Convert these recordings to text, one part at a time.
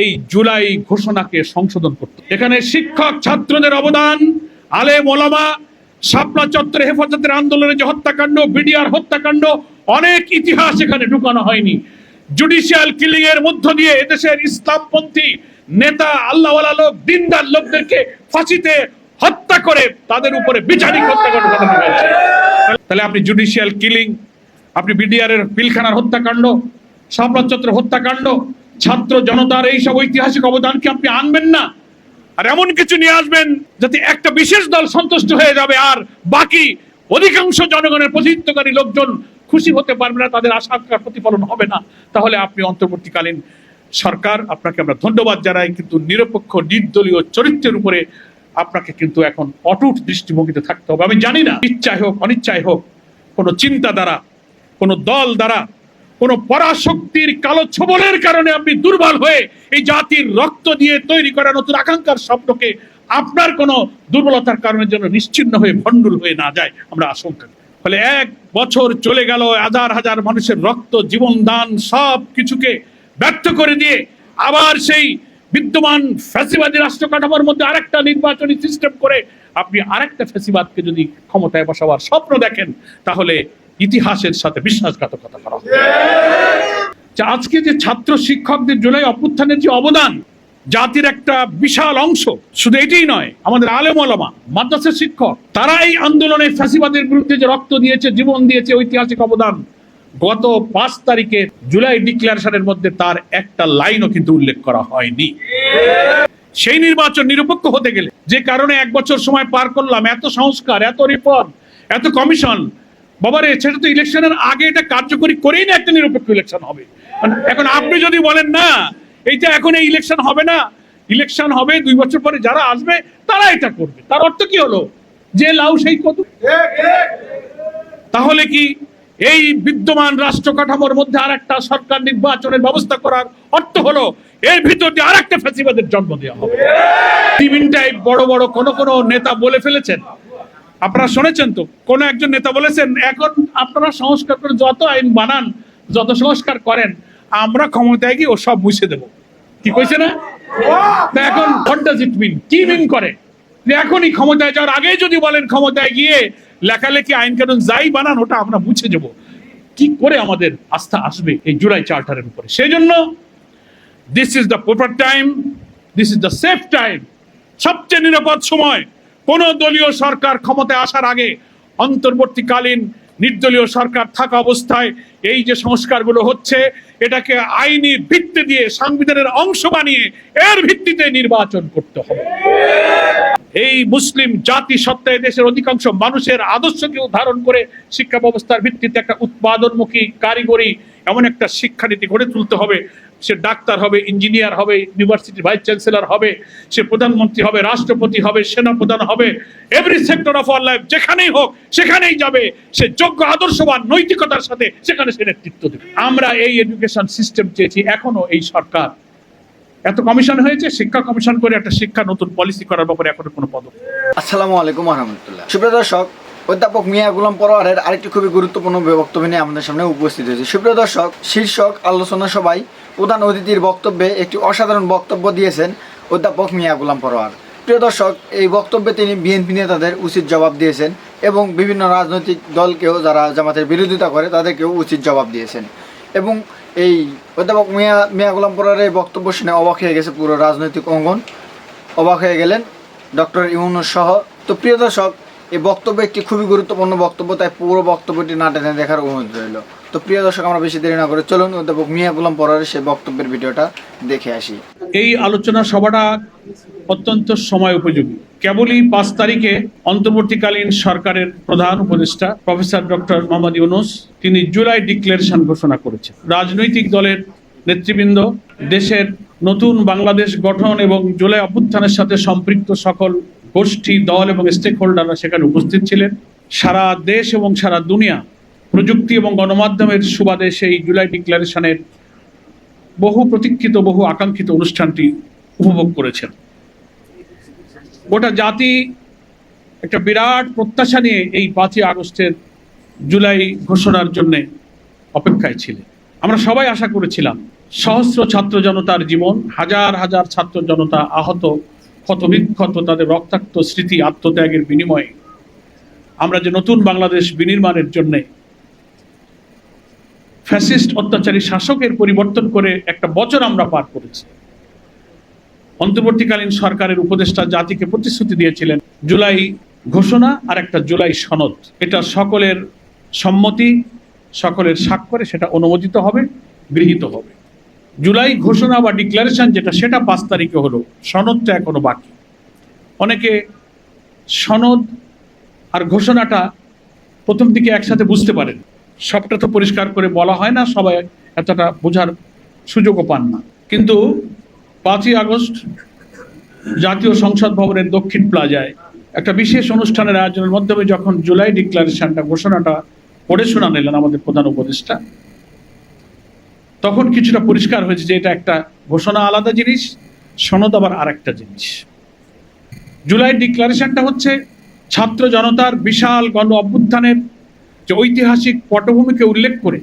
এই জুলাই ঘোষণাকে সংশোধন করত। এখানে শিক্ষক ছাত্রদের অবদান, আলেম, ওলামা, শাপলা চত্বরে হেফাজতের আন্দোলনে যে হত্যাকাণ্ড, বিডিআর হত্যাকাণ্ড, অনেক ইতিহাস এখানে ঢুকানো হয়নি। জুডিশিয়াল কিলিং এর মধ্য দিয়ে এদেশের ইসলামপন্থী নেতা, আল্লাহওয়ালা লোক, দিনদার লোকদেরকে ফাঁসিতে হত্যা করে তাদের উপরে বিচারিক হত্যাকাণ্ড ঘটানো হয়েছে। তাহলে আপনি জুডিশিয়াল কিলিং, আপনি বিডিআর এর পিলখানার হত্যাকাণ্ড, শাপলা চত্বরের হত্যাকাণ্ড ছাত্র জনতার এই সব ঐতিহাসিক অবদানকে আপনি আনবেন না। আর এমন কিছু নিয়ে আসবেন যাতে একটা বিশেষ দল সন্তুষ্ট হয়ে যাবে আর বাকি অধিকাংশ জনগণের প্রতিনিধিত্বকারী লোকজন খুশি হতে পারবে না, তাদের আশা প্রতিফলন হবে না। তাহলে আপনি অন্তর্বর্তীকালীন সরকার, আপনাকে আমরা ধন্যবাদ জানাই, কিন্তু নিরপেক্ষ, নির্দলীয় চরিত্রের উপরে আপনাকে কিন্তু এখন অটুট দৃষ্টিভঙ্গিতে থাকতে হবে। আমি জানি না ইচ্ছায় হোক, অনিচ্ছায় হোক, কোনো চিন্তা দ্বারা কোনো দল দ্বারা কোনো পরাশক্তির কালো ছবলের কারণে আপনি দুর্বল হয়ে এই জাতির রক্ত দিয়ে তৈরি করা নতুন আকাঙ্ক্ষার স্বপ্নকে আপনার কোনো দুর্বলতার কারণে যেন নিশ্চিন্ন হয়ে ভণ্ডুল হয়ে না যায়, আমরা আশঙ্কা ফলে এক বছর চলে গেল, হাজার হাজার মানুষের রক্ত, জীবন দান সব কিছুকে ব্যর্থ করে দিয়ে আবার সেই বিদ্যমান ফ্যাসিবাদী রাষ্ট্র কাঠামোর মধ্যে আরেকটা নির্বাচনী সিস্টেম করে আপনি আরেকটা ফ্যাসিবাদকে যদি ক্ষমতায় বসাবার স্বপ্ন দেখেন, তাহলে ইতিহাসের সাথে বিশ্বাসঘাতকতা করা আজকে যে ছাত্র শিক্ষকদের জুলাই অভ্যুত্থানের যে অবদান, জাতির একটা বিশাল অংশ, শুধু এটাই নয়, আমাদের আলেম ওলামা মাদ্রাসা শিক্ষক তারা এই আন্দোলনে ফ্যাসিবাদের বিরুদ্ধে যে রক্ত দিয়েছে, জীবন দিয়েছে, ঐতিহাসিক অবদান, গত পাঁচ তারিখে জুলাই ডিক্লারেশনের মধ্যে তার একটা লাইনও কিন্তু উল্লেখ করা হয়নি। সেই নির্বাচন নিরপেক্ষ হতে গেলে, যে কারণে এক বছর সময় পার করলাম, এত সংস্কার, এত রিফর্ম এত কমিশন বাবারে, সেটা তো ইলেকশনের আগে এটা কার্যকরী করেই না একটা নিরপেক্ষ ইলেকশন হবে। মানে এখন আপনি যদি বলেন না, এইটা এখন এই ইলেকশন হবে না, ইলেকশন হবে দুই বছর পরে যারা আসবে, তারা এটা করবে। তার অর্থ কি হলো? যে লাউ সেই কত তাহলে কি এই বিদ্যমান রাষ্ট্র কাঠামোর মধ্যে আর একটা সরকার নির্বাচনের ব্যবস্থা করার অর্থ হলো, এর ভিতর দিয়ে আর একটা ফ্যাসিবাদের জন্ম দেওয়া হবে। টিভিনটাই বড় বড় কোন কোন নেতা বলে ফেলেছেন। আপনারা শুনেছেন তো, কোন একজন নেতা বলেছেন, এখন আপনারা সংস্কার করে যত আইন বানান, যত সংস্কার করেন, আমরা ক্ষমতায় গিয়ে ও সব মুছে দেব। কি কইছে না? এখন হোয়াট ডাজ ইট মিন কি মিন করে? এখনই ক্ষমতায় যাওয়ার আগেই যদি বলেন ক্ষমতায় গিয়ে লেখালেখি আইন কানুন যাই বানান, ওটা আমরা মুছে দেব। কি করে আমাদের আস্থা আসবে এই জুলাই চার্টারের উপরে? সেই জন্য this is the proper time this is the safe time সবচেয়ে নিরাপদ সময় কোন দলীয় সরকার ক্ষমতায় আসার আগে অন্তর্বর্তীকালীন নির্দলীয় সরকার থাকা অবস্থায় এই যে সংস্কারগুলো হচ্ছে, এটাকে আইনি ভিত্তি দিয়ে সংবিধানের অংশ বানিয়ে এর ভিত্তিতে নির্বাচন করতে হবে। এই মুসলিম জাতি সত্ত্বে দেশের অধিকাংশ মানুষের আদর্শকে ধারণ করে শিক্ষা ব্যবস্থার ভিত্তিতে একটা উৎপাদনমুখী কারিগরি এমন একটা শিক্ষানীতি গড়ে তুলতে হবে। সে ডাক্তার হবে, ইঞ্জিনিয়ার হবে, ইউনিভার্সিটির ভাইস চ্যান্সেলর হবে, সে প্রধানমন্ত্রী হবে, রাষ্ট্রপতি হবে, সেনাপ্রধান হবে every sector of our life যেখানেই হোক, সেখানেই যাবে। সে যোগ্য, আদর্শবান, নৈতিকতার সাথে সেখানে সে নেতৃত্ব দেবে। আমরা এই এডুকেশন সিস্টেম চেয়েছি এখনও এই সরকার। এত কমিশন হয়েছে, শিক্ষা কমিশন করে একটা শিক্ষা নতুন পলিসি করার ব্যাপারে এখনও কোনো পদক্ষেপ আসসালামু আলাইকুম রহমতুল্লাহ। সুপ্রিয় দর্শক, অধ্যাপক মিয়া গুলাম পরোয়ারের আরেকটি খুবই গুরুত্বপূর্ণ বক্তব্য নিয়ে আমাদের সামনে উপস্থিত হয়েছে। সুপ্রিয় দর্শক, শীর্ষক আলোচনা সভায় প্রধান অতিথির বক্তব্যে একটি অসাধারণ বক্তব্য দিয়েছেন অধ্যাপক মিয়া গুলাম পরোয়ার। প্রিয় দর্শক, এই বক্তব্যে তিনি বিএনপি নেতাদের উচিত জবাব দিয়েছেন এবং বিভিন্ন রাজনৈতিক দলকেও যারা জামাতের বিরোধিতা করে তাদেরকেও উচিত জবাব দিয়েছেন। এবং এই অধ্যাপক মিয়া মিয়া গুলাম পরোয়ারের বক্তব্য শুনে অবাক হয়ে গেছে পুরো রাজনৈতিক অঙ্গন। অবাক হয়ে গেলেন ডক্টর ইউনুস সহ। তো প্রিয় দর্শক, এই বক্তব্য একটি খুবই গুরুত্বপূর্ণ বক্তব্য, তাই পুরো বক্তব্যটি না টেনে দেখার অনুরোধ রইল। তো প্রিয় দর্শক, আমরা বেশি দেরি না করে চলুন অধ্যাপক মিয়া গুলাম পরারের সেই বক্তব্যের ভিডিওটা দেখে আসি। এই আলোচনা সভাটা অত্যন্ত সময় উপযোগী। কেবলই পাঁচ তারিখে অন্তর্বর্তীকালীন সরকারের প্রধান উপদেষ্টা প্রফেসর ডক্টর মোহাম্মদ ইউনুস, তিনি জুলাই ডিক্লারেশন ঘোষণা করেছেন। রাজনৈতিক দলের নেতৃবৃন্দ, দেশের নতুন বাংলাদেশ গঠন এবং জুলাই অভ্যুত্থানের সাথে সম্পৃক্ত সকল গোষ্ঠী, দল এবং স্টেক হোল্ডাররা সেখানে উপস্থিত ছিলেন। সারা দেশ এবং সারা দুনিয়া প্রযুক্তি এবং গণমাধ্যমের সুবাদে সেই জুলাই ডিক্লারেশনের বহু প্রতীক্ষিত, বহু আকাঙ্ক্ষিত অনুষ্ঠানটি উপভোগ করেছেন। গোটা জাতি একটা বিরাট প্রত্যাশা নিয়ে এই পাঁচই আগস্টের জুলাই ঘোষণার জন্য অপেক্ষায় ছিলেন। আমরা সবাই আশা করেছিলাম, সহস্র ছাত্র জনতার জীবন, হাজার হাজার ছাত্র জনতা আহত ক্ষতবিক্ষত তাদের রক্তাক্ত স্মৃতি আত্মত্যাগের বিনিময়ে আমরা যে নতুন বাংলাদেশ বিনির্মাণের জন্য ফ্যাসিস্ট অত্যাচারী শাসকের পরিবর্তন করে একটা বছর আমরা পার করেছি। অন্তর্বর্তীকালীন সরকারের উপদেষ্টা জাতিকে প্রতিশ্রুতি দিয়েছিলেন, জুলাই ঘোষণা আর একটা জুলাই সনদ। এটা সকলের সম্মতি, সকলের স্বাক্ষরে সেটা অনুমোদিত হবে, গৃহীত হবে। জুলাই ঘোষণা বা ডিক্লারেশন যেটা, সেটা পাঁচ তারিখে হলো। সনদটা এখনও বাকি। অনেকে সনদ আর ঘোষণাটা প্রথম দিকে একসাথে বুঝতে পারেন। সবটা তো পরিষ্কার করে বলা হয় না, সবাই এতটা বোঝার সুযোগও পান না। কিন্তু পাঁচই আগস্ট জাতীয় সংসদ ভবনের দক্ষিণ প্লাজায় একটা বিশেষ অনুষ্ঠানের আয়োজনের মাধ্যমে যখন জুলাই ডিক্লারেশনটা, ঘোষণাটা পড়ে শোনা নিলেন আমাদের প্রধান উপদেষ্টা, তখন কিছুটা পরিষ্কার হয়েছে যে এটা একটা ঘোষণা আলাদা জিনিস, সনদ আবার আরেকটা জিনিস। জুলাই ডিক্লারেশনটা হচ্ছে ছাত্র জনতার বিশাল গণ অভ্যুত্থানের যে ঐতিহাসিক পটভূমিকে উল্লেখ করে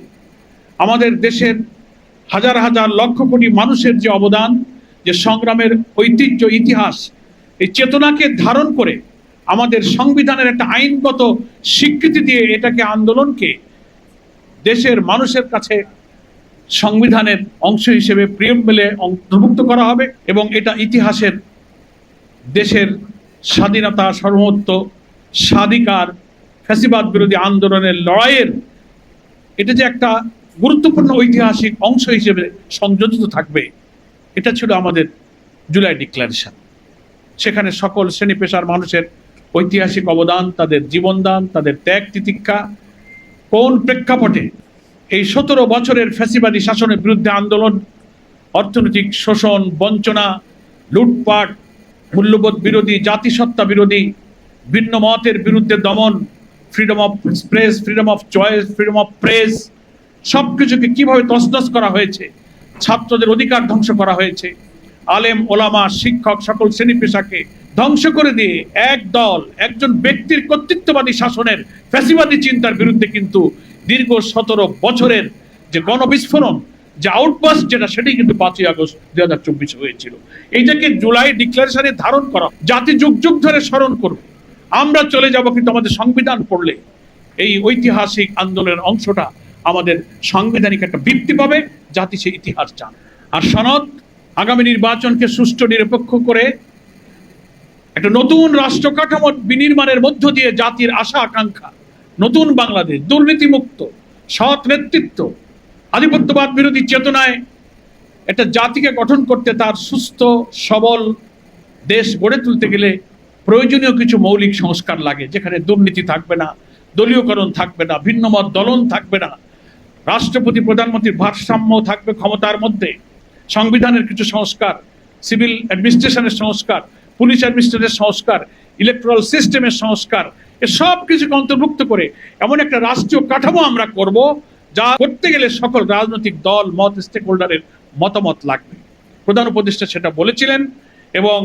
আমাদের দেশের হাজার হাজার লক্ষ কোটি মানুষের যে অবদান, যে সংগ্রামের ঐতিহ্য, ইতিহাস, এই চেতনাকে ধারণ করে আমাদের সংবিধানের একটা আইনগত স্বীকৃতি দিয়ে এটাকে আন্দোলনকে দেশের মানুষের কাছে সংবিধানের অংশ হিসেবে প্রিয়ম্বেলে অন্তর্ভুক্ত করা হবে এবং এটা ইতিহাসের দেশের স্বাধীনতা সর্বত্ব স্বাধিকার ফ্যাসিবাদ বিরোধী আন্দোলনের লড়াইয়ের এটা যে একটা গুরুত্বপূর্ণ ঐতিহাসিক অংশ হিসেবে সংযোজিত থাকবে, এটা ছিল আমাদের জুলাই ডিক্লারেশন। সেখানে সকল শ্রেণি পেশার মানুষের ঐতিহাসিক অবদান, তাদের জীবনদান, তাদের ত্যাগ, তিতিক্ষা, কোন প্রেক্ষাপটে এই সতেরো বছরের ফ্যাসিবাদী শাসনের বিরুদ্ধে আন্দোলন, অর্থনৈতিক শোষণ, বঞ্চনা, লুটপাট, মূল্যবোধ বিরোধী, জাতিসত্তা বিরোধী, ভিন্ন মতের বিরুদ্ধে দমন freedom of press freedom of choice freedom of press সব কিছুকে কীভাবে করা হয়েছে? ছাত্রদের অধিকার ধ্বংস করা হয়েছে। আলেম, ওলামা, শিক্ষক, সকল শ্রেণি পেশাকে ধ্বংস করে দিয়ে এক দল, একজন ব্যক্তির কর্তৃত্ববাদী শাসনের ফ্যাসিবাদী চিন্তার বিরুদ্ধে কিন্তু দীর্ঘ সতেরো বছরের যে গণবিস্ফোরণ, যে আউটবাস যেটা সেটাই কিন্তু পাঁচই আগস্ট দুই হাজার চব্বিশে হয়েছিল। এইটাকে জুলাই ডিক্লারেশনে ধারণ করা জাতি যুগ যুগ ধরে স্মরণ করবে। আমরা চলে যাব কিন্তু আমাদের সংবিধান পড়লে এই ঐতিহাসিক আন্দোলনের অংশটা আমাদের সাংবিধানিক একটা বৃত্তি পাবে, জাতি সে ইতিহাস জান আর সনদ আগামী নির্বাচনকে সুষ্ঠু, নিরপেক্ষ করে একটা নতুন রাষ্ট্র কাঠামো বিনির্মাণের মধ্য দিয়ে জাতির আশা, আকাঙ্ক্ষা, নতুন বাংলাদেশ, দুর্নীতিমুক্ত, সৎ নেতৃত্ব, আধিপত্যবাদ বিরোধী চেতনায় একটা জাতিকে গঠন করতে তার সুস্থ, সবল দেশ গড়ে তুলতে গেলে প্রয়োজনীয় কিছু মৌলিক সংস্কার লাগে, যেখানে দুর্নীতি থাকবে না, দলীয়করণ থাকবে না, ভিন্নমত দলন থাকবে না, রাষ্ট্রপতি, প্রধানমন্ত্রীর ভারসাম্য থাকবে ক্ষমতার মধ্যে, সংবিধানের কিছু সংস্কার, সিভিল অ্যাডমিনিস্ট্রেশনের সংস্কার, পুলিশ অ্যাডমিনিস্ট্রেশনের সংস্কার ইলেকট্রাল সিস্টেমের সংস্কার সব কিছুকে অন্তর্ভুক্ত করে এমন একটা রাষ্ট্রীয় কাঠামো আমরা করব যা করতে গেলে সকল রাজনৈতিক দল, মত স্টেক হোল্ডারের মতামত লাগবে। প্রধান উপদেষ্টা সেটা বলেছিলেন এবং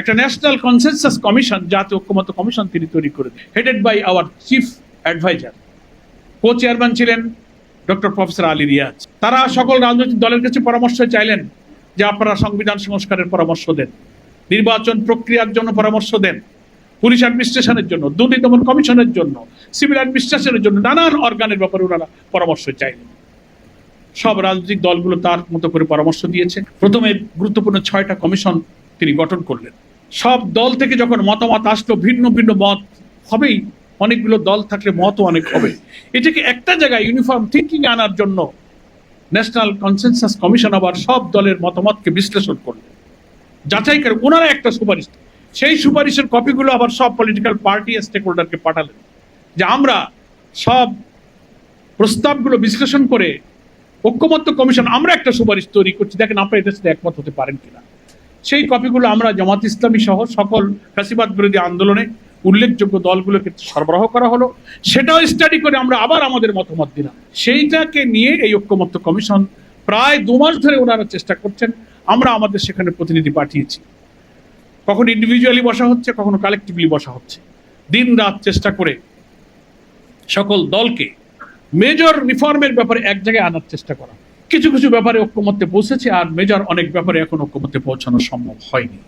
একটা ন্যাশনাল কনসেনসাস কমিশন জাতীয় ঐক্যমত কমিশন তিনি তৈরি করে headed by our chief adviser co chairman ছিলেন ডক্টর প্রফেসর আলী রিয়াজ। তারা সকল রাজনৈতিক দলের কাছে পরামর্শ চাইলেন যে আপনারা সংবিধান সংস্কারের পরামর্শ দেন, নির্বাচন প্রক্রিয়ার জন্য পরামর্শ দেন, পুলিশ অ্যাডমিনিস্ট্রেশনের জন্য, দুর্নীতি দমন কমিশনের জন্য সিভিল অ্যাডমিনিস্ট্রেশনের জন্য, নানান অর্গানের ব্যাপারে ওনারা পরামর্শ চাইলেন। সব রাজনৈতিক দলগুলো তার মতো করে পরামর্শ দিয়েছে। প্রথমে গুরুত্বপূর্ণ ছয়টা কমিশন তিনি গঠন করলেন। সব দল থেকে যখন মতামত আসলো, ভিন্ন ভিন্ন মত হবেই। অনেকগুলো দল থাকলে মতও অনেক হবে। এটাকে একটা জায়গায় ইউনিফর্ম থিঙ্কিং আনার জন্য ন্যাশনাল কনসেনসাস কমিশন আবার সব দলের মতামতকে বিশ্লেষণ করলেন যাচাই করে ওনারা একটা সুপারিশ। সেই সুপারিশের কপিগুলো আবার সব পলিটিক্যাল পার্টি স্টেক হোল্ডারকে পাঠালেন। যে আমরা সব প্রস্তাবগুলো বিশ্লেষণ করে ঐক্যমত্য কমিশন, আমরা একটা সুপারিশ তৈরি করছি। দেখেন, আপনারা এটার সাথে একমত হতে পারেন কিনা। সেই কপিগুলো আমরা জামাত ইসলামী সহ সকল ফ্যাসিবাদ বিরোধী আন্দোলনে উল্লেখযোগ্য দলগুলোকে সরবরাহ করা হলো। সেটাও স্টাডি করে আমরা আবার আমাদের মতামত দিলাম। সেইটাকে নিয়ে এই ঐক্যমত্য কমিশন প্রায় দু মাস ধরে ওনারা চেষ্টা করছেন। আমরা আমাদের সেখানে প্রতিনিধি পাঠিয়েছি। কখনো ইন্ডিভিজুয়ালি বসা হচ্ছে, কখনো কালেকটিভলি বসা হচ্ছে। দিন রাত চেষ্টা করে সকল দলকে মেজর রিফর্মের ব্যাপারে এক জায়গায় আনার চেষ্টা করা। কিছু কিছু ব্যাপারে ঐক্যমত্যে পৌঁছেছে আর মেজর অনেক ব্যাপারে এখন ঐক্যমত্যে পৌঁছানো সম্ভব হয়নি।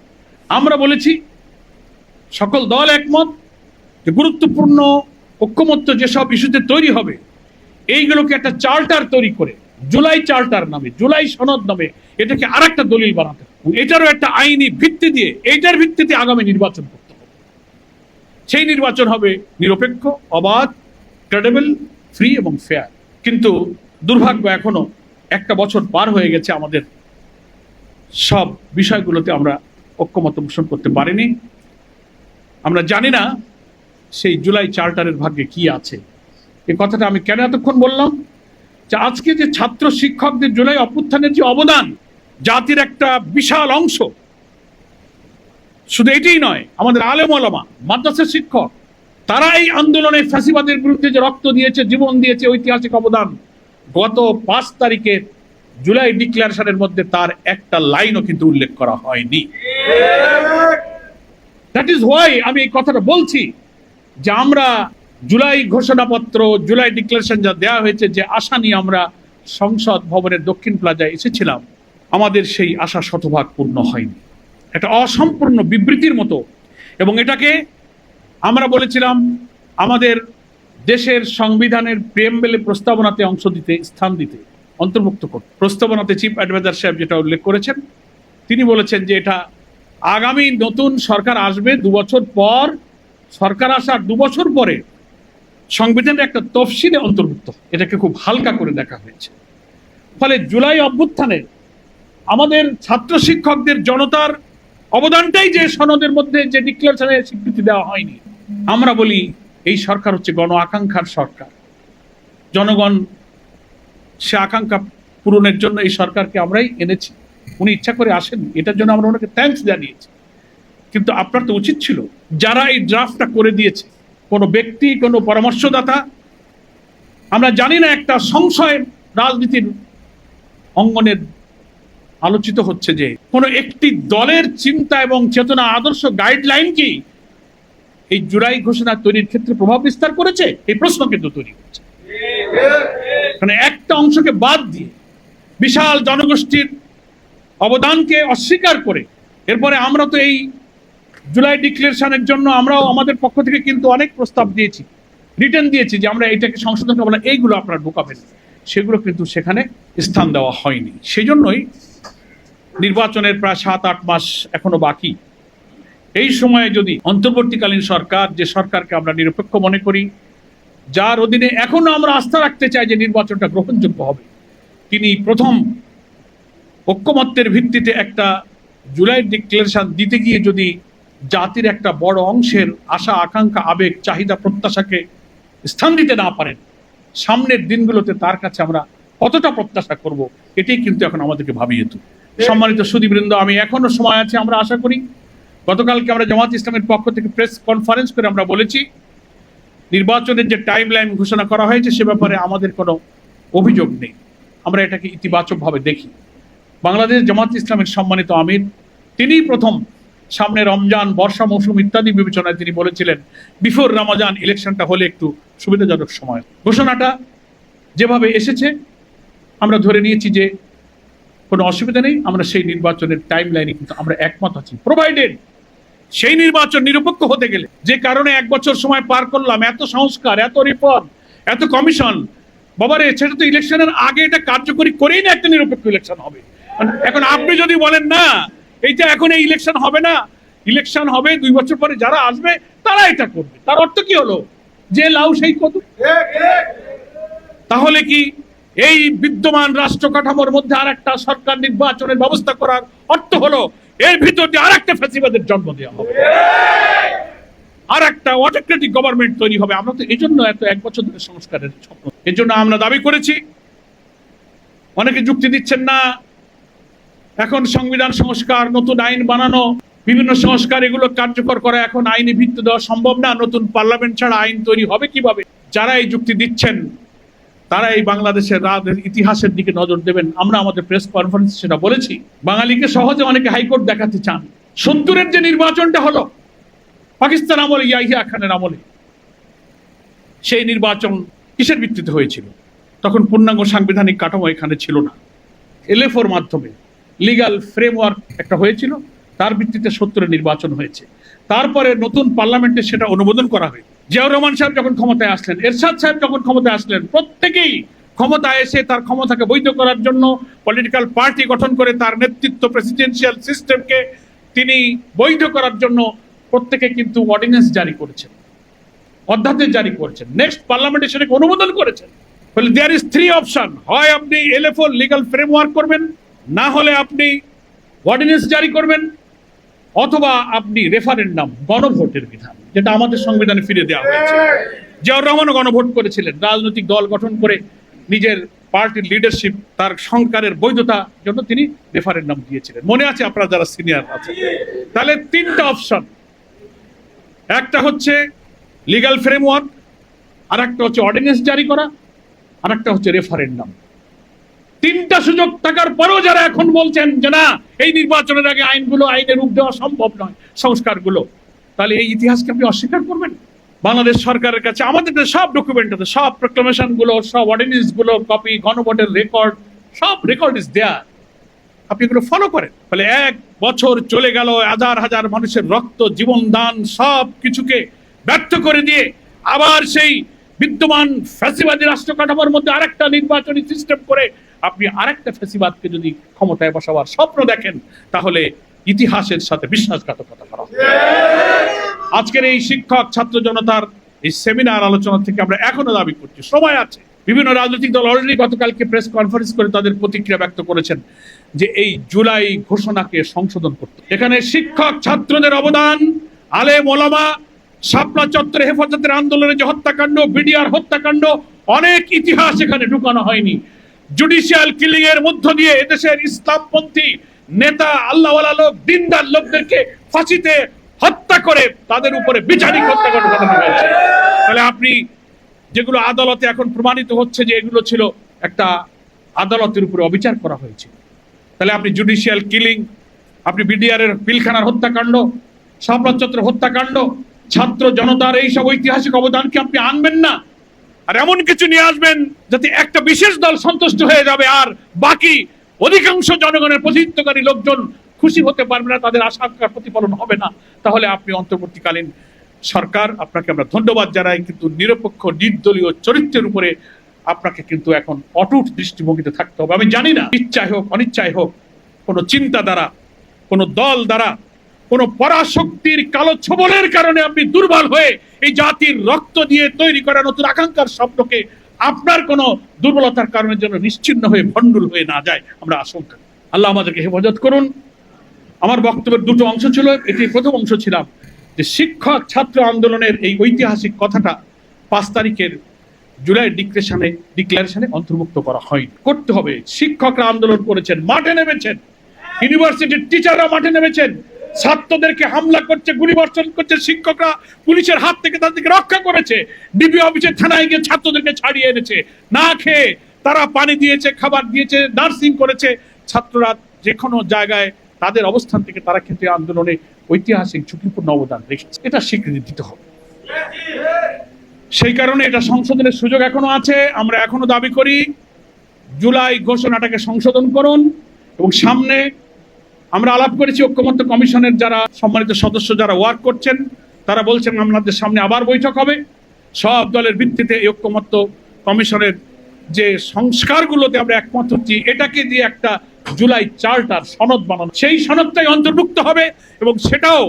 আমরা বলেছি, সকল দল একমত যে গুরুত্বপূর্ণ ঐক্যমত্য যেসব ইস্যুতে তৈরি হবে, এইগুলোকে একটা চার্টার তৈরি করে, জুলাই চার্টার নামে, জুলাই সনদ নামে এটাকে আর একটা দলিল বানাতে হবে। এটারও একটা আইনি ভিত্তি দিয়ে এইটার ভিত্তিতে আগামী নির্বাচন করতে হবে। সেই নির্বাচন হবে নিরপেক্ষ, অবাধ ক্রেডেবল ফ্রি এবং ফেয়ার কিন্তু দুর্ভাগ্য এখনও একটা বছর পার হয়ে গেছে আমাদের সব বিষয়গুলোতে আমরা ঐক্যমত পোষণ করতে পারিনি। আমরা জানি না সেই জুলাই চার্টারের ভাগ্যে কি আছে। এই কথাটা আমি কেন এতক্ষণ বললাম? যে আজকে যে ছাত্র শিক্ষকদের জুলাই অভ্যুত্থানের যে অবদান, জাতির একটা বিশাল অংশ, শুধু এটাই নয়, আমাদের আলেম আলমা মাদ্রাসার শিক্ষক তারা এই আন্দোলনে ফ্যাসিবাদের বিরুদ্ধে যে রক্ত দিয়েছে, জীবন দিয়েছে ঐতিহাসিক অবদান গত পাঁচ তারিখের জুলাই ডিক্লারেশনের মধ্যে তার একটা লাইনও কিন্তু উল্লেখ করা হয়নি। দ্যাট ইজ হোয়াই আমি এই কথাটা বলছি যে আমরা জুলাই ঘোষণাপত্র, জুলাই ডিক্লারেশন যা দেওয়া হয়েছে, যে আশা নিয়ে আমরা সংসদ ভবনের দক্ষিণ প্লাজায় এসেছিলাম, আমাদের সেই আশা শতভাগ পূর্ণ হয়নি। একটা অসম্পূর্ণ বিবৃতির মতো। এবং এটাকে আমরা বলেছিলাম, আমাদের দেশের সংবিধানের প্রেমবেলে প্রস্তাবনাতে অংশ দিতে, স্থান দিতে অন্তর্ভুক্ত করতে প্রস্তাবনাতে চিফ অ্যাডভাইজার সাহেব যেটা উল্লেখ করেছেন, তিনি বলেছেন যে এটা আগামী নতুন সরকার আসবে দু বছর পর, সরকার আসার দু বছর পরে সংবিধানের একটা তফসিলে অন্তর্ভুক্ত। এটাকে খুব হালকা করে দেখা হয়েছে। ফলে জুলাই অভ্যুত্থানে আমাদের ছাত্র শিক্ষকদের জনতার অবদানটাই যে সনদের মধ্যে যে ডিক্লারেশনে স্বীকৃতি দেওয়া হয়নি, আমরা বলি এই সরকার হচ্ছে গণ আকাঙ্ক্ষার সরকার। জনগণ, সে আকাঙ্ক্ষা পূরণের জন্য এই সরকারকে আমরাই এনেছি। উনি ইচ্ছা করে আসেন এটার জন্য আমরা ওনাকে থ্যাঙ্কস জানিয়েছি। কিন্তু আপনার তো উচিত ছিল, যারা এই ড্রাফটটা করে দিয়েছে, কোনো ব্যক্তি, কোনো পরামর্শদাতা, আমরা জানি না একটা সংশয় রাজনীতির অঙ্গনের আলোচিত হচ্ছে যে কোনো একটি দলের চিন্তা এবং চেতনা, আদর্শ গাইডলাইন কি? এই জুলাই ঘোষণা তৈরির ক্ষেত্রে প্রভাব বিস্তার করেছে? এই প্রশ্ন কিন্তু তৈরি হচ্ছে মানে একটা অংশকে বাদ দিয়ে বিশাল জনগোষ্ঠীর অবদানকে অস্বীকার করে এরপরে আমরা তো এই জুলাই ডিক্লারেশনের জন্য আমরাও আমাদের পক্ষ থেকে কিন্তু অনেক প্রস্তাব দিয়েছি, রিটার্ন দিয়েছি যে আমরা এটাকে সংশোধন করব না, এইগুলো আপনারা ঢোকাবেন সেগুলো কিন্তু সেখানে স্থান দেওয়া হয়নি। সেই জন্যই নির্বাচনের প্রায় সাত, আট মাস এখনও বাকি। এই সময়ে যদি অন্তর্বর্তীকালীন সরকার যে সরকারকে আমরা নিরপেক্ষ মনে করি যার অধীনে এখনও আমরা আস্থা রাখতে চাই যে নির্বাচনটা গ্রহণযোগ্য হবে তিনি প্রথম ঐক্যমত্যের ভিত্তিতে একটা জুলাই ডিক্লারেশন দিতে গিয়ে যদি জাতির একটা বড় অংশের আশা আকাঙ্ক্ষা আবেগ চাহিদা প্রত্যাশাকে স্থান দিতে না পারেন সামনের দিনগুলোতে তার কাছে আমরা কতটা প্রত্যাশা করব এটাই কিন্তু এখন আমাদেরকে ভাবিয়ে সম্মানিত সুদীবৃন্দ আমি এখনও সময় আছে আমরা আশা করি গতকালকে আমরা জামাত ইসলামের পক্ষ থেকে প্রেস কনফারেন্স করে আমরা বলেছি, নির্বাচনের যে টাইম লাইন ঘোষণা করা হয়েছে সে ব্যাপারে আমাদের কোনো অভিযোগ নেই। আমরা এটাকে ইতিবাচকভাবে দেখি। বাংলাদেশ জামাত ইসলামের সম্মানিত আমির, তিনিই প্রথম সামনে রমজান, বর্ষা মৌসুম ইত্যাদি বিবেচনায় তিনি বলেছিলেন, বিফোর রামাজান ইলেকশনটা হলে একটু সুবিধাজনক সময়। ঘোষণাটা যেভাবে এসেছে, আমরা ধরে নিয়েছি যে কোনো অসুবিধা নেই আমরা সেই নির্বাচনের টাইম লাইনে কিন্তু আমরা একমত আছি। প্রোভাইডেড সেই নির্বাচন নিরপেক্ষ হতে গেলে যে কারণে এক বছর সময় পার করলাম এত সংস্কার এত রিফর্ম এত কমিশন বাবারে সেটা তো ইলেকশনের আগে এটা কার্যকরী করেই না একটা নিরপেক্ষ ইলেকশন হবে। এখন আপনি যদি বলেন না এইটা এখন এই ইলেকশন হবে না ইলেকশন হবে দুই বছর পরে যারা আসবে তারা এটা করবে। তার অর্থ কি হলো? যে লাউ সেই কত তাহলে কি এই বিদ্যমান রাষ্ট্র কাঠামোর মধ্যে আর একটা সরকার নির্বাচনের ব্যবস্থা করার অর্থ হলো, এর ভিতর দিয়ে আর একটা ফ্যাসিবাদের জন্ম দেওয়া হবে। আর একটা অটোক্রেটিক গভর্নমেন্ট তৈরি হবে। আমরা তো এই জন্য এত এক বছর ধরে সংস্কারের স্বপ্ন। এর জন্য আমরা দাবি করেছি, অনেকে যুক্তি দিচ্ছেন না, এখন সংবিধান সংস্কার, নতুন আইন বানানো, বিভিন্ন সংস্কার এগুলো কার্যকর করা এখন আইনি ভিত্তি দেওয়া সম্ভব না, নতুন পার্লামেন্ট ছাড়া আইন তৈরি হবে কীভাবে? যারা এই যুক্তি দিচ্ছেন তারা এই বাংলাদেশের ইতিহাসের দিকে নজর দেবেন। আমরা আমাদের প্রেস কনফারেন্স সেটা বলেছি। বাঙালিকে সহজে অনেকে হাইকোর্ট দেখাতে চান। সত্তরের যে নির্বাচনটা হলো, পাকিস্তান আমলে, ইয়াহিয়া খানের আমলে, সেই নির্বাচন কিসের ভিত্তিতে হয়েছিল? তখন পূর্ণাঙ্গ সাংবিধানিক কাঠামো এখানে ছিল না। এলএফওর মাধ্যমে লিগাল ফ্রেমওয়ার্ক একটা হয়েছিল। তার ভিত্তিতে সত্তরে নির্বাচন হয়েছে। তারপরে নতুন পার্লামেন্টে সেটা অনুমোদন করা হয় জিয়াউর রহমান সাহেব যখন ক্ষমতায় আসলেন, এরশাদ সাহেব যখন ক্ষমতায় আসলেন, প্রত্যেকেই ক্ষমতায় এসে তার ক্ষমতাকে বৈধ করার জন্য পলিটিক্যাল পার্টি গঠন করে তার নেতৃত্ব প্রেসিডেন্সিয়াল সিস্টেমকে তিনি বৈধ করার জন্য প্রত্যেকে কিন্তু অর্ডিন্যান্স জারি করেছেন, অধ্যাদেশ জারি করেছেন। নেক্সট পার্লামেন্টে সেটাকে অনুমোদন করেছেন। ফলে দেয়ার ইজ থ্রি অপশন হয় আপনি এলএফও লিগাল ফ্রেমওয়ার্ক করবেন, না হলে আপনি অর্ডিন্যান্স জারি করবেন অথবা আপনি রেফারেন্ডাম গণভোটের বিধান, যেটা আমাদের সংবিধানে ফিরে দেওয়া হয়েছে। জিয়াউর রহমানও গণভোট করেছিলেন, রাজনৈতিক দল গঠন করে নিজের পার্টির লিডারশিপ তার সংকারের বৈধতা জন্য তিনি রেফারেন্ডাম দিয়েছিলেন। মনে আছে আপনারা যারা সিনিয়র আছেন? তাহলে তিনটা অপশন একটা হচ্ছে লিগ্যাল ফ্রেমওয়ার্ক আর একটা হচ্ছে অর্ডিন্যান্স জারি করা আর একটা হচ্ছে রেফারেন্ডাম তিনটা সুযোগ থাকার পরেও যারা এখন বলছেন যে না, এই নির্বাচনের আগে আইনগুলো আইনে রূপ দেওয়া সম্ভব নয়, সংস্কারগুলো। তাহলে এই ইতিহাসকে আপনি অস্বীকার করবেন? বাংলাদেশ সরকারের কাছে, আমাদের সব ডকুমেন্ট আছে, সব প্রক্লামেশনগুলো সব অর্ডিনেন্সগুলো কপি গণভোটের রেকর্ড সব রেকর্ড ইস দেয়ার আপনি এগুলো ফলো করেন। ফলে এক বছর চলে গেল, হাজার হাজার মানুষের রক্ত, জীবন দান, সব কিছুকে ব্যর্থ করে দিয়ে আবার সেই বিদ্যমান ফ্যাসিবাদী রাষ্ট্র কাঠামোর মধ্যে আরেকটা নির্বাচনী সিস্টেম করে আপনি আরেকটা ফ্যাসিবাদকে যদি ক্ষমতায় বসাবার স্বপ্ন দেখেন, তাহলে ইতিহাসের সাথে বিশ্বাসঘাতকতা করা আজকের এই শিক্ষক, ছাত্র জনতার এই সেমিনার আলোচনা থেকে আমরা এখনও দাবি করছি। সময় আছে। বিভিন্ন রাজনৈতিক দল অলরেডি গতকালকে প্রেস কনফারেন্স করে তাদের প্রতিক্রিয়া ব্যক্ত করেছেন যে এই জুলাই ঘোষণাকে সংশোধন করতে। এখানে শিক্ষক, ছাত্রদের অবদান, আলেম, ওলামা, শাপলা চত্বরে হেফাজতের আন্দোলনে যে হত্যাকাণ্ড, বিডিআর হত্যাকাণ্ড, অনেক ইতিহাস এখানে ঢুকানো হয়নি। জুডিশিয়াল কিলিং এর মধ্য দিয়ে এদেশের ইসলামপন্থী নেতা, আল্লাহওয়ালা লোক, দিনদার লোকদেরকে ফাঁসিতে হত্যা করে তাদের উপরে বিচারিক হত্যাকাণ্ড ঘটানো হয়েছে। তাহলে আপনি যেগুলো আদালতে এখন প্রমাণিত হচ্ছে যে এগুলো ছিল একটা আদালতের উপরে অবিচার করা হয়েছে। তাহলে আপনি জুডিশিয়াল কিলিং আপনি বিডিআর এর পিলখানার হত্যাকাণ্ড চত্বর হত্যাকাণ্ড, ছাত্র জনতার এই সব ঐতিহাসিক অবদানকে আপনি আনবেন না। আর এমন কিছু নিয়ে আসবেন যাতে একটা বিশেষ দল সন্তুষ্ট হয়ে যাবে, আর বাকি অধিকাংশ জনগণের প্রতিনিধিত্বকারী লোকজন খুশি হতে পারবে না, তাদের আশা প্রতিফলন হবে না। তাহলে আপনি অন্তর্বর্তীকালীন সরকার, আপনাকে আমরা ধন্যবাদ জানাই, কিন্তু নিরপেক্ষ, নির্দলীয় চরিত্রের উপরে আপনাকে কিন্তু এখন অটুট দৃষ্টিভঙ্গিতে থাকতে হবে। আমি জানি না ইচ্ছায় হোক, অনিচ্ছায় হোক, কোনো চিন্তা দ্বারা কোনো দল দ্বারা কোনো পরাশক্তির কালো ছবলের কারণে আপনি দুর্বল হয়ে এই জাতির রক্ত দিয়ে তৈরি করা নতুন আকাঙ্ক্ষার স্বপ্নকে আপনার কোনো দুর্বলতার কারণে যেন নিশ্চিন্ন হয়ে ভণ্ডুল হয়ে না যায়, আমরা আশঙ্কা আল্লাহ আমাদেরকে হেফাজত করুন। আমার বক্তব্যের দুটো অংশ ছিল এটি প্রথম অংশ ছিলাম যে শিক্ষক ছাত্র আন্দোলনের এই ঐতিহাসিক কথাটা পাঁচ তারিখের জুলাই ডিক্লেশনে ডিক্লারেশনে অন্তর্ভুক্ত করা হয়নি। করতে হবে। শিক্ষকরা আন্দোলন করেছেন, মাঠে নেমেছেন। ইউনিভার্সিটির টিচাররা মাঠে নেমেছেন। ছাত্রদেরকে হামলা করছে গুলি বর্ষণ করছে, শিক্ষকরা পুলিশের হাত থেকে তাদেরকে রক্ষা করেছে। ডিবি অফিসের থানায় গিয়ে ছাত্রদেরকে ছাড়িয়ে এনেছে। না খেয়ে তারা পানি দিয়েছে, খাবার দিয়েছে, নার্সিং করেছে। ছাত্ররা যে কোনো জায়গায় তাদের অবস্থান থেকে তারা কিন্তু আন্দোলনে ঐতিহাসিক ঝুঁকিপূর্ণ অবদান রেখেছে। এটা স্বীকৃতি দিতে হবে। সেই কারণে এটা সংশোধনের সুযোগ এখনও আছে। আমরা এখনও দাবি করি, জুলাই ঘোষণাটাকে সংশোধন করুন এবং সামনে আমরা আলাপ করেছি ঐক্যমত্য কমিশনের যারা সম্মানিত সদস্য যারা ওয়ার্ক করছেন, তারা বলছেন আমাদের সামনে আবার বৈঠক হবে। সব দলের ভিত্তিতে এই ঐক্যমত্য কমিশনের যে সংস্কারগুলোতে আমরা একমত হচ্ছি, এটাকে দিয়ে একটা জুলাই চার্টার, সনদ বানানো। সেই সনদটাই অন্তর্ভুক্ত হবে এবং সেটাও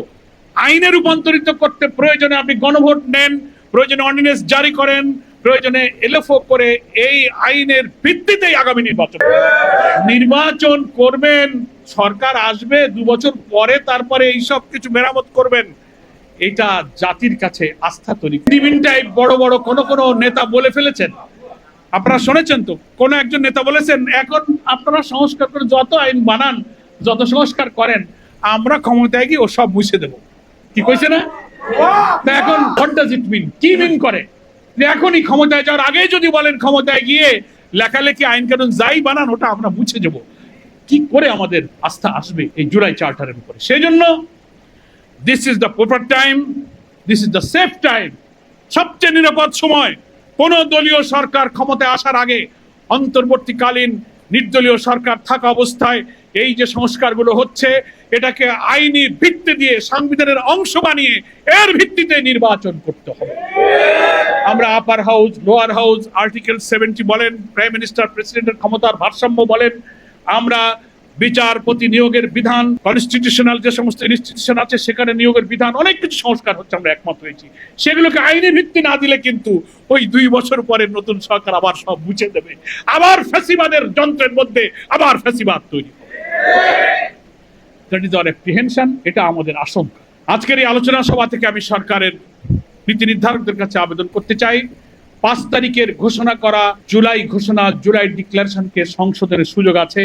আইনে রূপান্তরিত করতে প্রয়োজনে আপনি গণভোট নেন, প্রয়োজনে অর্ডিনেন্স জারি করেন, প্রয়োজনে এলএফও করে এই আইনের ভিত্তিতেই আগামী নির্বাচন নির্বাচন করবেন সরকার আসবে দু বছর পরে তারপরে এই সব কিছু মেরামত করবেন এটা জাতির কাছে আস্থা তৈরি। টিভিন টাইপ বড় বড় কোন কোন নেতা বলে ফেলেছেন। আপনারা শুনেছেন তো? কোন একজন নেতা বলেছেন, এখন আপনারা সংস্কার করে যত আইন বানান, যত সংস্কার করেন, আমরা ক্ষমতায় গিয়ে ও সব মুছে দেব। কি কইছে না? এখন হোয়াট ডাজ ইট মিন, কি মিন করে? এখনই ক্ষমতায় যাওয়ার আগেই যদি বলেন ক্ষমতায় গিয়ে লেখালেখি আইন কানুন যাই বানান, ওটা আমরা মুছে দেব। কি করে আমাদের আস্থা আসবে এই জুলাই চার্টারের উপরে? সেই জন্য this is the proper time this is the safe time সবচেয়ে নিরাপদ সময় কোন দলীয় সরকার ক্ষমতায় আসার আগে অন্তর্বর্তীকালীন নির্দলীয় সরকার থাকা অবস্থায় এই যে সংস্কারগুলো হচ্ছে, এটাকে আইনি ভিত্তি দিয়ে সংবিধানের অংশ বানিয়ে এর ভিত্তিতে নির্বাচন করতে হবে। আমরা upper house lower house article seventy বলেন প্রাইম মিনিস্টার প্রেসিডেন্টের ক্ষমতার ভারসাম্য বলেন আমরা বিচারপতি নিয়োগের বিধান কনস্টিটিউশনাল যে সমস্ত ইনস্টিটিউশন আছে, সেখানে নিয়োগের বিধান, অনেক কিছু সংস্কার হচ্ছে, আমরা একমত হয়েছি। সেগুলোকে আইনি ভিত্তি না দিলে কিন্তু ওই দুই বছর পরে নতুন সরকার আবার সব মুছে দেবে। আবার ফ্যাসিবাদের যন্ত্রের মধ্যে আবার ফ্যাসিবাদ তৈরি ইজ এটা আমাদের আশঙ্কা। আজকের এই আলোচনা সভা থেকে আমি সরকারের নীতি নির্ধারকদের কাছে আবেদন করতে চাই। পাঁচ তারিখের ঘোষণা করা, জুলাই ঘোষণা, জুলাই ডিক্লারেশনকে সংশোধনের সুযোগ আছে।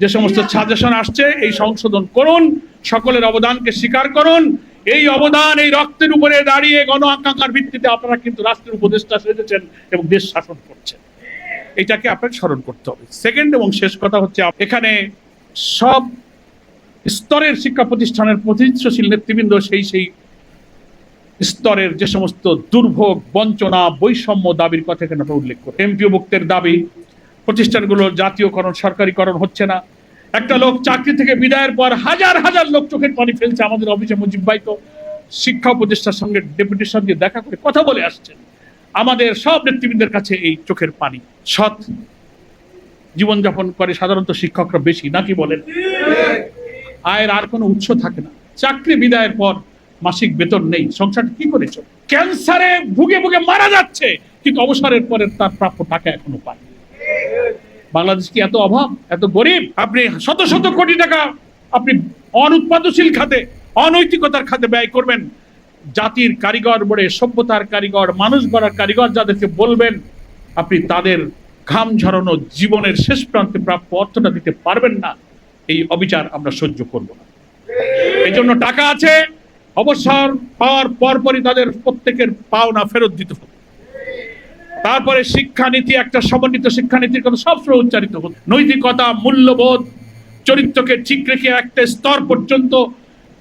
যে সমস্ত সাজেশন আসছে, এই সংশোধন করুন, সকলের অবদানকে স্বীকার করুন। এই অবদান, এই রক্তের উপরে দাঁড়িয়ে গণ আকাঙ্ক্ষার ভিত্তিতে আপনারা কিন্তু রাষ্ট্রের উপদেষ্টা সেজেছেন এবং দেশ শাসন করছেন। এটাকে আপনাকে স্মরণ করতে হবে। সেকেন্ড এবং শেষ কথা হচ্ছে, এখানে সব স্তরের শিক্ষা প্রতিষ্ঠানের প্রতিষ্ঠাশীল নেতৃবৃন্দ সেই সেই স্তরের যে সমস্ত দুর্ভোগ বঞ্চনা বৈষম্য দাবির কথা এখানে উল্লেখ করি এমপিও মুক্তের দাবি প্রতিষ্ঠানগুলোর জাতীয়করণ সরকারিকরণ হচ্ছে না। একটা লোক চাকরি থেকে বিদায়ের পর হাজার হাজার লোক চোখের পানি ফেলছে আমাদের অফিসে মুজিব ভাই তো। শিক্ষা উপদেষ্টার সঙ্গে ডেপুটির সঙ্গে দেখা করে কথা বলে আসছেন। আমাদের সব নেতৃবৃন্দের কাছে এই চোখের পানি। সৎ জীবনযাপন করে সাধারণত শিক্ষকরা বেশি নাকি বলেন? আয়ের আর কোনো উৎস থাকে না। চাকরি বিদায়ের পর মাসিক বেতন নেই, সংসারটা কি করে চলে ক্যান্সারে ভুগে ভুগে মারা যাচ্ছে, কিন্তু অবসরের পরে তার প্রাপ্য টাকা এখনও পায়। বাংলাদেশ কি এত অভাব, এত গরিব? আপনি শত শত কোটি টাকা আপনি অনুৎপাদনশীল খাতে, অনৈতিকতার খাতে ব্যয় করবেন। জাতির কারিগর বলে সভ্যতার কারিগর, মানুষ গড়ার কারিগর যাদেরকে বলবেন, আপনি তাদের ঘাম ঝরানো জীবনের শেষ প্রান্তে প্রাপ্য অর্থটা দিতে পারবেন না। এই অবিচার আমরা সহ্য করব না। এই জন্য টাকা আছে অবসর পাওয়ার পরপরই তাদের প্রত্যেকের পাওনা ফেরত দিতে হবে। তারপরে শিক্ষানীতি, একটা সমন্বিত শিক্ষানীতির কথা সবসময় উচ্চারিত হতো নৈতিকতা, মূল্যবোধ, চরিত্রকে ঠিক রেখে একটা স্তর পর্যন্ত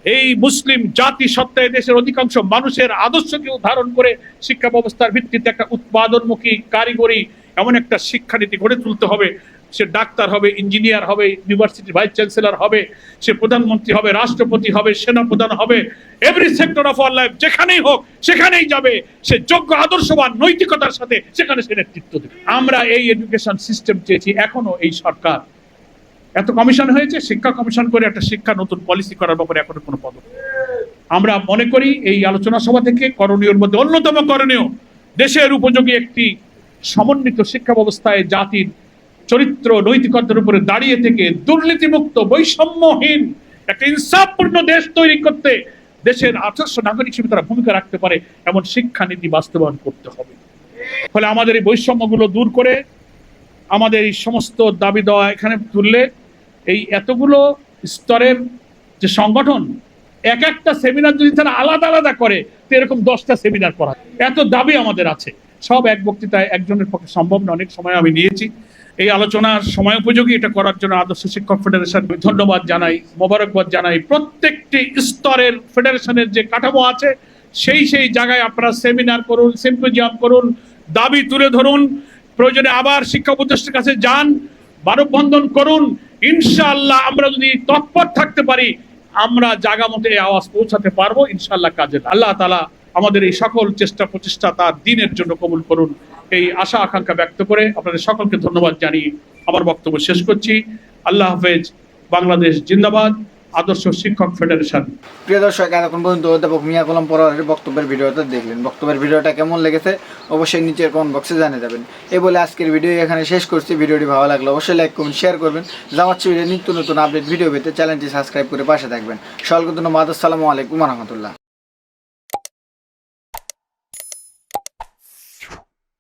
এই মুসলিম জাতি সত্তায় দেশের অধিকাংশ মানুষের আদর্শকে ধারণ করে শিক্ষা ব্যবস্থার ভিত্তিতে একটা উৎপাদনমুখী, কারিগরি, এমন একটা শিক্ষানীতি গড়ে তুলতে হবে। সে ডাক্তার হবে, ইঞ্জিনিয়ার হবে, ইউনিভার্সিটির ভাইস চ্যান্সেলর হবে, সে প্রধানমন্ত্রী হবে, রাষ্ট্রপতি হবে, সেনাপ্রধান হবে every sector of our life যেখানেই হোক, সেখানেই যাবে। সে যোগ্য, আদর্শবান, নৈতিকতার সাথে সেখানে সে নেতৃত্ব দেবে। আমরা এই এডুকেশন সিস্টেম চেয়েছি, এখনও এই সরকার। এত কমিশন হয়েছে, শিক্ষা কমিশন করে একটা শিক্ষা নতুন পলিসি করার ব্যাপারে এখনও কোনো পদক্ষেপ আমরা মনে করি এই আলোচনা সভা থেকে করণীয়র মধ্যে অন্যতম করণীয়, দেশের উপযোগী একটি সমন্বিত শিক্ষা ব্যবস্থায় জাতির চরিত্র নৈতিকতার উপরে দাঁড়িয়ে থেকে দুর্নীতিমুক্ত, বৈষম্যহীন একটা ইনসাফপূর্ণ দেশ তৈরি করতে দেশের আদর্শ নাগরিক হিসেবে তারা ভূমিকা রাখতে পারে, এমন শিক্ষানীতি বাস্তবায়ন করতে হবে। ফলে আমাদের এই বৈষম্যগুলো দূর করে, আমাদের এই সমস্ত দাবি দেওয়া এখানে তুললে এই এতগুলো স্তরের যে সংগঠন, এক একটা সেমিনার যদি তারা আলাদা আলাদা করে, তো এরকম দশটা সেমিনার করা। এত দাবি আমাদের আছে। সব এক বক্তৃতায় একজনের পক্ষে সম্ভব না, অনেক সময় আমি নিয়েছি। এই আলোচনার সময় উপযোগী, এটা করার জন্য আদর্শ শিক্ষক ফেডারেশন ধন্যবাদ জানাই, মোবারকবাদ জানাই। প্রত্যেকটি স্তরের ফেডারেশনের যে কাঠামো আছে, সেই সেই জায়গায় আপনারা সেমিনার করুন, সিম্পোজিয়াম করুন, দাবি তুলে ধরুন, প্রয়োজনে আবার শিক্ষা উপদেষ্টার কাছে যান, মানববন্ধন করুন। ইনশাআল্লাহ আমরা যদি তৎপর থাকতে পারি, আমরা জায়গা মতো এই আওয়াজ পৌঁছাতে পারব, ইনশাআল্লাহ কাজে আল্লাহ তালা আমাদের এই সকল চেষ্টা প্রচেষ্টা তার দিনের জন্য কবুল করুন। এই আশা, আকাঙ্ক্ষা ব্যক্ত করে আপনাদের সকলকে ধন্যবাদ জানিয়ে আমার বক্তব্য শেষ করছি। আল্লাহ হাফেজ, বাংলাদেশ জিন্দাবাদ, আদর্শ শিক্ষক ফেডারেশন। প্রিয় দর্শক, এতক্ষণ পর্যন্ত অধ্যাপক মিয়া গোলাম পরোয়ারের বক্তব্যের ভিডিওটা দেখলেন। বক্তব্যের ভিডিওটা কেমন লেগেছে অবশ্যই নিচের কমেন্ট বক্সে জানিয়ে দেবেন। এই বলে আজকের ভিডিও এখানে শেষ করছি। ভিডিওটি ভালো লাগলে অবশ্যই লাইক করুন শেয়ার করবেন। জামাত নিত্য নতুন আপডেট ভিডিও পেতে চ্যানেলটি সাবস্ক্রাইব করে পাশে থাকবেন। সকলকে ধন্যবাদ। আসসালামু আলাইকুম রহমতুল্লাহ।